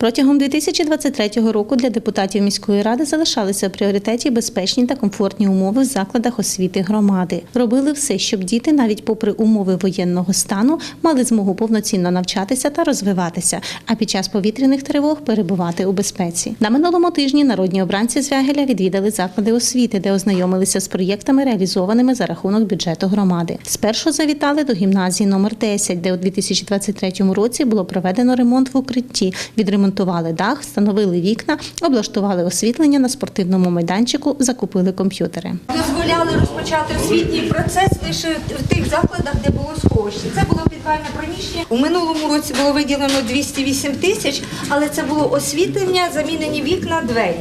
Протягом 2023 року для депутатів міської ради залишалися в пріоритеті безпечні та комфортні умови в закладах освіти громади. Робили все, щоб діти, навіть попри умови воєнного стану, мали змогу повноцінно навчатися та розвиватися, а під час повітряних тривог перебувати у безпеці. На минулому тижні народні обранці Звягеля відвідали заклади освіти, де ознайомилися з проєктами, реалізованими за рахунок бюджету громади. Спершу завітали до гімназії номер 10, де у 2023 році було проведено ремонт в укритті. Відремонтували дах, встановили вікна, облаштували освітлення на спортивному майданчику, закупили комп'ютери. Дозволяли розпочати освітній процес лише в тих закладах, де було сховище. Це було підвальне приміщення. У минулому році було виділено 208 тисяч, але це було освітлення, замінені вікна, двері.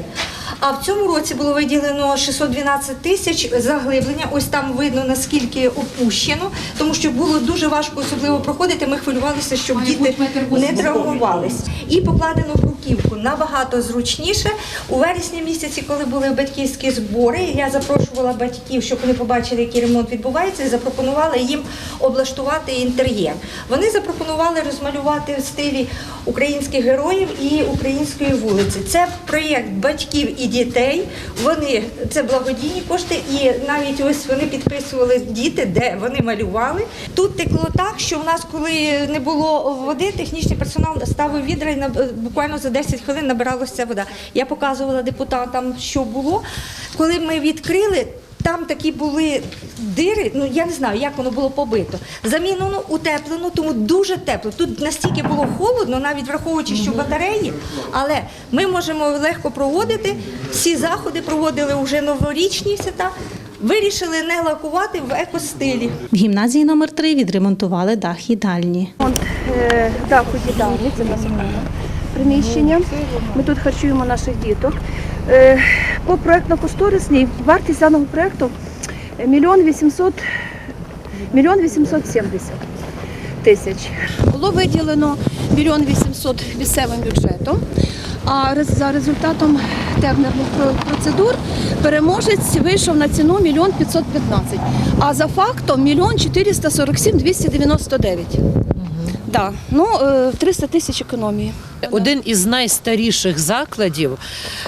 А в цьому році було виділено 612 тисяч заглиблення. Ось там видно наскільки опущено, тому що було дуже важко особливо проходити. Ми хвилювалися, щоб діти не травмувались. І покладено бруківку набагато зручніше. У вересні місяці, коли були батьківські збори, я запрошувала батьків, щоб вони побачили, який ремонт відбувається, і запропонувала їм облаштувати інтер'єр. Вони запропонували розмалювати в стилі українських героїв і української вулиці. Це проєкт батьків і дітей. Вони це благодійні кошти, і навіть ось вони підписували діти, де вони малювали. Тут текло так, що в нас, коли не було води, технічний персонал ставив відра і буквально за 10 хвилин набиралася вода. Я показувала депутатам, що було. Коли ми відкрили. Там такі були дири, ну я не знаю, як воно було побито. Замінено, утеплено, тому дуже тепло. Тут настільки було холодно, навіть враховуючи, що батареї, але ми можемо легко проводити. Всі заходи проводили вже новорічні свята. Вирішили не лакувати в екостилі. В гімназії номер 3 відремонтували дах їдальні. Е, даху їдальні, це окреме приміщення. Ми тут харчуємо наших діток. Е, По проєктно-кошторисній вартість даного проєкту мільйон вісімсот мільйон вісімсот сімдесят тисяч. Було виділено мільйон вісімсот місцевим бюджетом. А за результатом тендерних процедур переможець вийшов на ціну мільйон 515, а за фактом мільйон 447 299. Да. Ну, е, 300 тисяч економії. Один із найстаріших закладів,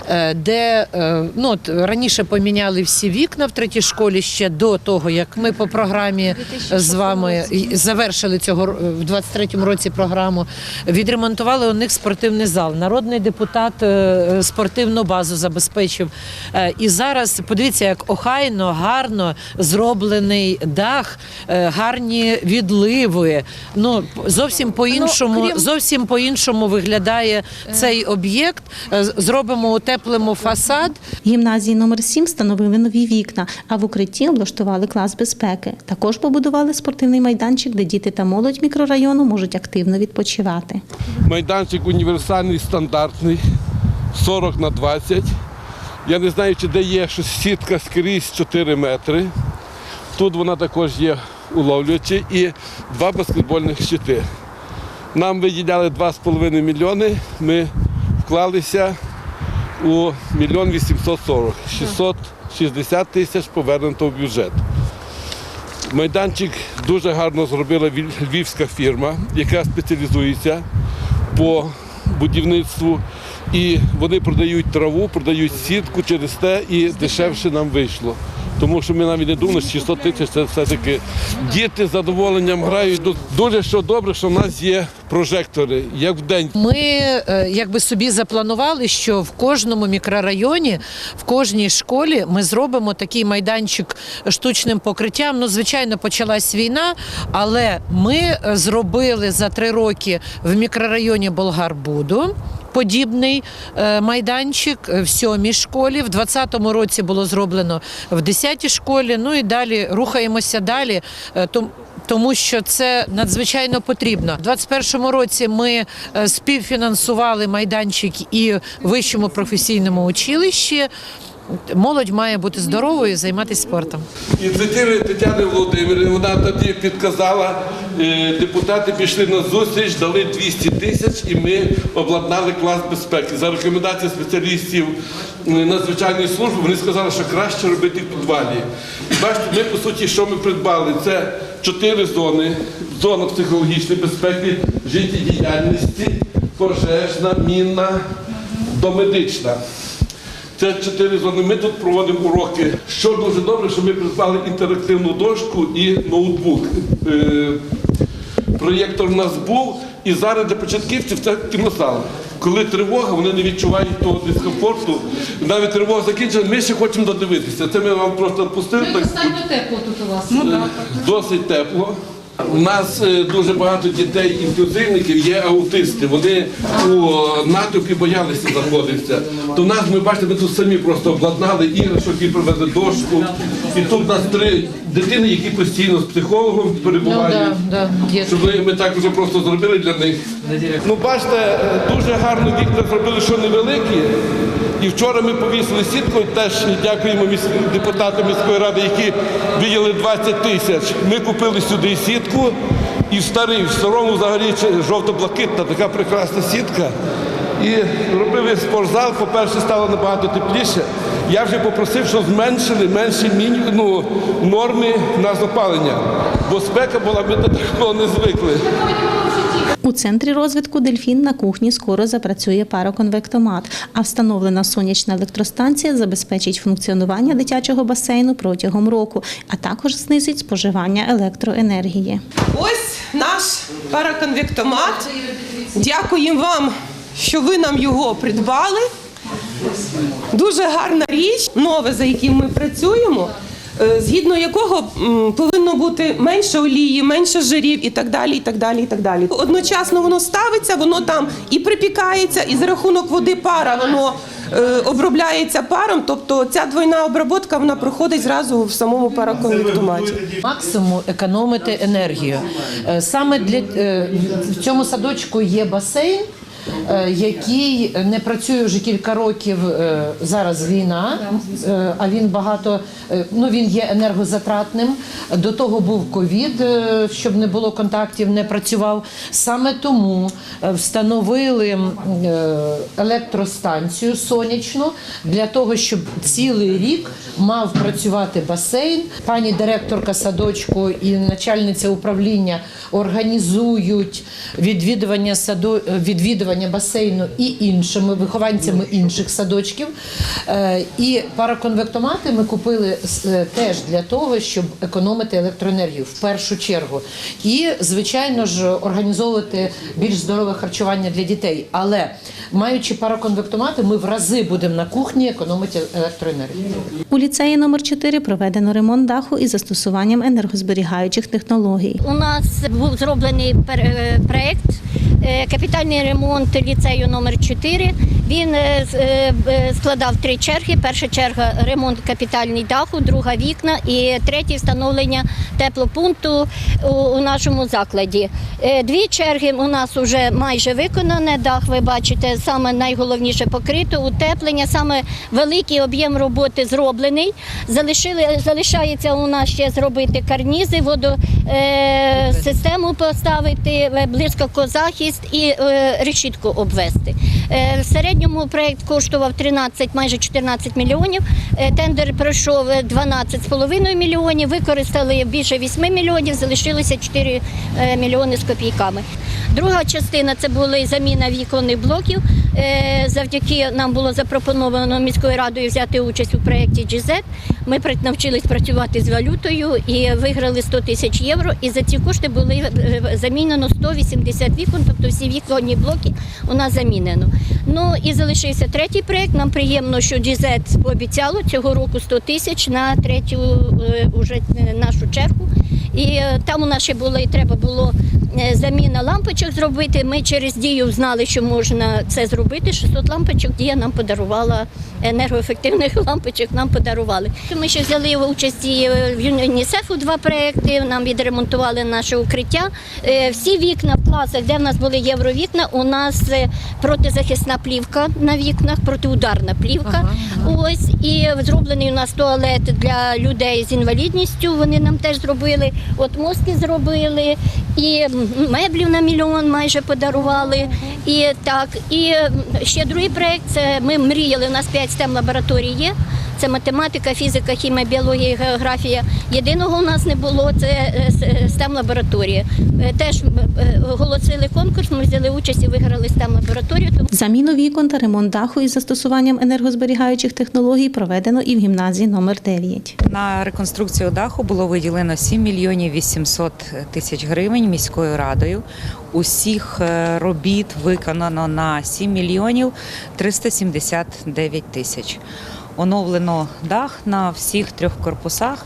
е, де е, ну, от раніше поміняли всі вікна в третій школі ще до того, як ми по програмі з вами завершили цього в 23-му році програму. Відремонтували у них спортивний зал. Народний депутат е, спортивну базу забезпечив. Е, І зараз подивіться, як охайно, гарно зроблений дах, е, гарні відливи. Ну зовсім по-іншому, зовсім по-іншому виглядає цей об'єкт. Е, Зробимо утеплимо фасад. Гімназії номер 7 встановили нові вікна, а в укритті облаштували клас безпеки. Також побудували спортивний майданчик, де діти та молодь мікрорайону можуть активно відпочивати. Майданчик універсальний, стандартний, 40 на 20. Я не знаю, чи де є щось сітка скрізь 4 метри. Тут вона також є уловлюючи і два баскетбольних щити. Нам виділяли 2,5 мільйони. Ми вклалися у мільйон 840. 660 тисяч повернуто в бюджет. Майданчик дуже гарно зробила львівська фірма, яка спеціалізується по будівництву. І вони продають траву, продають сітку через те і дешевше нам вийшло. Тому що ми навіть не думали, що 600 тисяч це все-таки діти з задоволенням грають. Ду- Дуже що добре, що в нас є прожектори, як в день. Ми е, якби собі запланували, що в кожному мікрорайоні, в кожній школі ми зробимо такий майданчик штучним покриттям. Ну, звичайно, почалась війна, але ми е, зробили за три роки в мікрорайоні Болгарбуду. Подібний е, майданчик в сьомій школі. В 20-му році було зроблено в 10-й школі. Ну і далі рухаємося далі. е, тому що це надзвичайно потрібно. У 21-му році ми е, співфінансували майданчик і вищому професійному училищі. Молодь має бути здоровою і займатися спортом. Ініціативи Тетяни Володимирівни, вона тоді підказала, е, депутати пішли на зустріч, дали 200 тисяч і ми обладнали клас безпеки. За рекомендацією спеціалістів е, надзвичайної служби вони сказали, що краще робити в підвалі. І бачите, ми по суті, що ми придбали? Це чотири зони, зона психологічної безпеки, життєдіяльності, пожежна, мінна, домедична. Це чотири зони. Ми тут проводимо уроки. Що дуже добре, що ми придбали інтерактивну дошку і ноутбук. Е, Проєктор у нас був, і зараз для початківців це кінозал. Коли тривога, вони не відчувають того дискомфорту. Навіть тривога закінчена, ми ще хочемо додивитися. Це ми вам просто пустили. так, тепло тут у вас. Досить тепло. У нас е, дуже багато дітей інклюзивників є аутисти. Вони у натовпі боялися знаходитися. То нас ми бачите, ми тут самі просто обладнали іграшок і привезли дошку. І тут у нас три дитини, які постійно з психологом Ну, перебувають. да, да. Щоб ми, ми так вже просто зробили для них. Ну, бачите, е, дуже гарно вікна зробили, що невеликі. І вчора ми повісили сітку, теж дякуємо депутатам міської ради, які виділили 20 тисяч. Ми купили сюди сітку і в старий, в старому взагалі жовто-блакитна, така прекрасна сітка. І робили спортзал, по-перше, стало набагато тепліше. Я вже попросив, щоб зменшили менші ну, норми на запалення. Бо спека була, ми до такого не звикли. У центрі розвитку Дельфін на кухні скоро запрацює пароконвектомат, а встановлена сонячна електростанція забезпечить функціонування дитячого басейну протягом року, а також знизить споживання електроенергії. Ось наш параконвектомат. Дякуємо вам, що ви нам його придбали. Дуже гарна річ, нове, за яким ми працюємо, згідно якого повинно бути менше олії, менше жирів і так далі. і так далі, і так далі. Одночасно воно ставиться, воно там і припікається, і за рахунок води пара воно е, обробляється паром. Тобто ця двойна обробка вона проходить зразу в самому параконвектоматі. Максимум економити енергію. Е, Саме для е, в цьому садочку є басейн. Е, Який не працює вже кілька років е, зараз війна, е, а він багато ну він є енергозатратним. До того був ковід, щоб не було контактів, не працював. Саме тому встановили електростанцію сонячну для того, щоб цілий рік мав працювати басейн. Пані директорка садочку і начальниця управління організують відвідування саду, відвідування басейну і іншими вихованцями інших садочків. Е, І параконвектомати ми купили е, теж для того, щоб економити електроенергію в першу чергу. І, звичайно ж, організовувати більш здорове харчування для дітей. Але маючи параконвектомати, ми в рази будемо на кухні економити електроенергію. У ліцеї номер 4 проведено ремонт даху із застосуванням енергозберігаючих технологій. У нас був зроблений пер- е, проект е, капітальний ремонт ліцею номер 4 Він е, е, складав три черги. Перша черга ремонт капітальний даху, друга вікна і третє встановлення теплопункту у, нашому закладі. Е, Дві черги у нас вже майже виконане. Дах, ви бачите, саме найголовніше покрито, утеплення, саме великий об'єм роботи зроблений. Залишається у нас ще зробити карнізи, водо, е, систему поставити, е, і е, решітку обвести. Е, в середньому проєкт коштував 13, майже 14 мільйонів. Е, тендер пройшов 12,5 мільйонів, використали більше 8 мільйонів, залишилося 4 е, мільйони з копійками. Друга частина це була заміна віконних блоків. Е, Завдяки нам було запропоновано міською радою взяти участь у проєкті GZ. Ми навчились працювати з валютою і виграли 100 тисяч євро. І за ці кошти були е, замінено 180 вікон, тобто всі віконні блоки у нас замінено. Ну і залишився третій проєкт. Нам приємно, що GZ пообіцяло цього року 100 тисяч на третю е, нашу чергу. І там у нас ще було і треба було заміна лампочок зробити. Ми через дію знали, що можна це зробити. 600 лампочок дія нам подарувала енергоефективних лампочок. Нам подарували. Ми ще взяли участь в ЮНІСЕФу два проекти. Нам відремонтували наше укриття. Е, Всі вікна в класах, де в нас були євровікна, у нас е, протизахисна плівка на вікнах, протиударна плівка. Ось і зроблений у нас туалет для людей з інвалідністю. Вони нам теж зробили. От мостки зробили, і меблів на мільйон майже подарували. І так, і ще другий проект. Це ми мріяли. У нас 5 Є. Це математика, фізика, хімія, біологія, географія. Єдиного у нас не було це е, STEM лабораторія. Теж е, оголосили конкурс. Ми взяли участь і виграли STEM лабораторію. Тому Заміну вікон та ремонт даху із застосуванням енергозберігаючих технологій проведено і в гімназії номер 9. На реконструкцію даху було виділено 7 мільйонів 800 тисяч гривень міською радою. Усіх е, робіт виконано на 7 мільйонів 379 тисяч. Оновлено дах на всіх трьох корпусах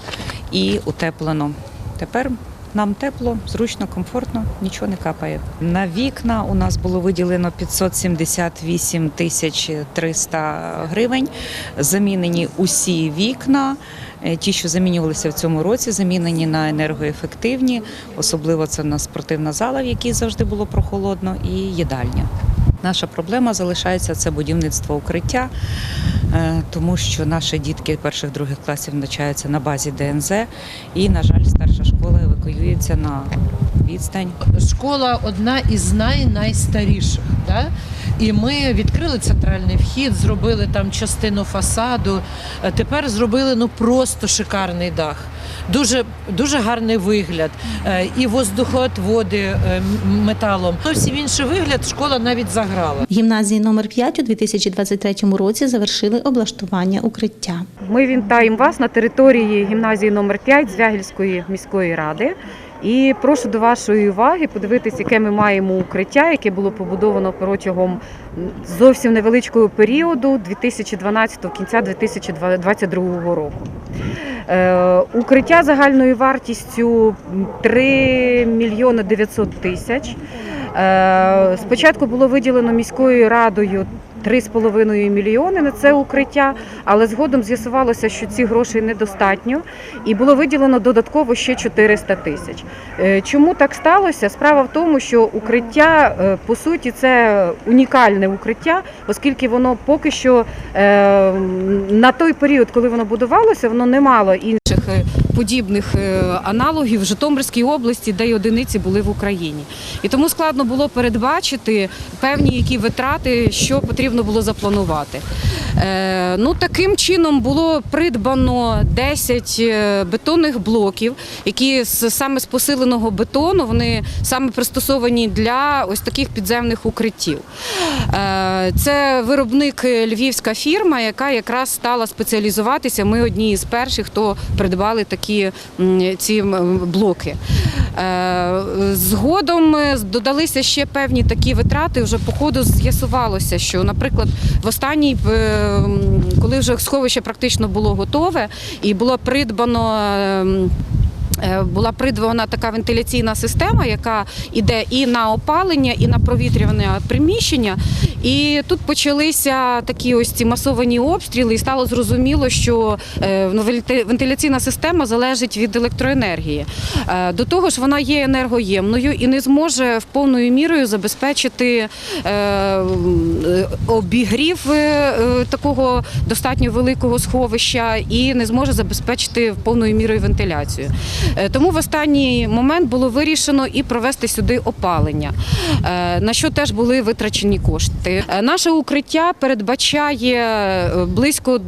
і утеплено. Тепер нам тепло, зручно, комфортно, нічого не капає. На вікна у нас було виділено 578 тисяч 300 гривень. Замінені усі вікна. Е, Ті, що замінювалися в цьому році, замінені на енергоефективні. Особливо це на спортивна зала, в якій завжди було прохолодно, і їдальня. Наша проблема залишається це будівництво укриття, е, тому що наші дітки перших других класів навчаються на базі ДНЗ, і, на жаль, старша школа евакуюється на відстань Школа одна із най найстаріших. Да? І ми відкрили центральний вхід, зробили там частину фасаду. Е, Тепер зробили ну просто шикарний дах. Дуже, дуже гарний вигляд. Е, І воздухоотводи е, металом. Зовсім інший вигляд школа навіть заграла. Гімназії номер 5 у 2023 році завершили облаштування укриття. Ми вітаємо вас на території гімназії номер 5 Звягільської міської ради. І прошу до вашої уваги подивитися, яке ми маємо укриття, яке було побудовано протягом зовсім невеличкого періоду 2012 кінця 2022 року. Е, Укриття загальною вартістю 3 мільйони 900 тисяч. Е, Спочатку було виділено міською радою 3,5 мільйони на це укриття, але згодом з'ясувалося, що ці грошей недостатньо, і було виділено додатково ще 400 тисяч. Е, Чому так сталося? Справа в тому, що укриття е, по суті це унікальне укриття, оскільки воно поки що е, на той період, коли воно будувалося, воно не мало інших подібних е, аналогів в Житомирській області, де й одиниці були в Україні. І тому складно було передбачити певні які витрати, що потрібно було запланувати. Е, ну, таким чином було придбано 10 е, бетонних блоків, які саме з посиленого бетону вони саме пристосовані для ось таких підземних укриттів. Е, це виробник е, львівська фірма, яка якраз стала спеціалізуватися. Ми одні із перших, хто придбали такі ці блоки. Е, Згодом додалися ще певні такі витрати. Вже по ходу з'ясувалося, що, наприклад, в останній, коли вже сховище практично було готове і було придбано. Е, Була придбана така вентиляційна система, яка йде і на опалення, і на провітрювання приміщення. І тут почалися такі ось ці масовані обстріли, і стало зрозуміло, що е, ну, венти- вентиляційна система залежить від електроенергії. Е, До того ж, вона є енергоємною і не зможе в повною мірою забезпечити обігрів такого достатньо великого сховища і не зможе забезпечити повною мірою вентиляцію. Е, Тому в останній момент було вирішено і провести сюди опалення, е, на що теж були витрачені кошти. Е, Наше укриття передбачає близько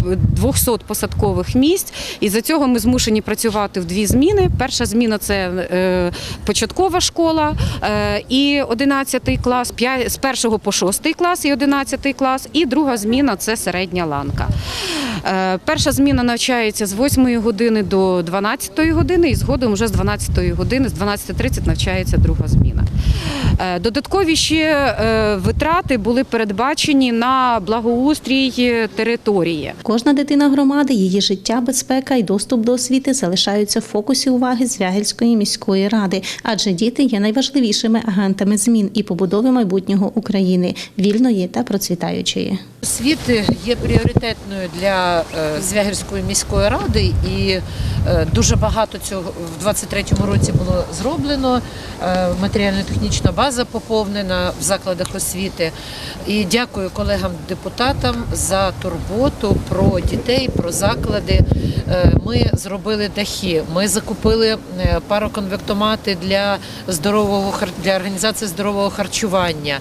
200 посадкових місць, і за цього ми змушені працювати в дві зміни. Перша зміна це е, початкова школа е, і 11 клас, з 1 по 6 клас і 11 клас, і друга зміна це середня ланка. Е, Перша зміна навчається з 8 години до 12 години, і згодом вже з 12 години, з 12.30 навчається друга зміна. Е, Додаткові ще е, витрати були передбачені на благоустрій території. Кожна дитина громади, її життя, безпека і доступ до освіти залишаються в фокусі уваги Звягельської міської ради, адже діти є найважливішими агентами змін і побудови майбутнього України, вільної та процвітаючої. Освіти є пріоритетною для е, Звягельської міської ради, і дуже багато цього в 23-му році було зроблено. Е, Матеріально-технічна база поповнена в закладах освіти. І дякую колегам-депутатам за турботу про дітей, про заклади. Е, Ми зробили дахи, ми закупили е, пароконвектомати для здорового для організації здорового харчування.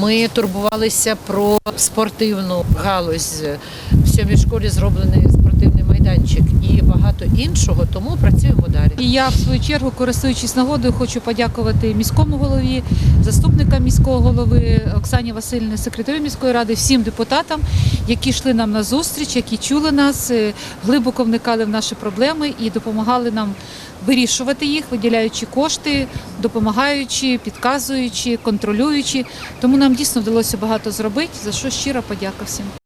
Ми турбувалися про спортивну галузь. В сьомій школі зроблений спортивний майданчик і багато іншого, тому працюємо. І я в свою чергу, користуючись нагодою, хочу подякувати міському голові, заступникам міського голови Оксані Васильівні, секретарю міської ради, всім депутатам, які йшли нам на зустріч, які чули нас, е, глибоко вникали в наші проблеми і допомагали нам вирішувати їх, виділяючи кошти, допомагаючи, підказуючи, контролюючи. Тому нам дійсно вдалося багато зробити. За що щира подяка всім.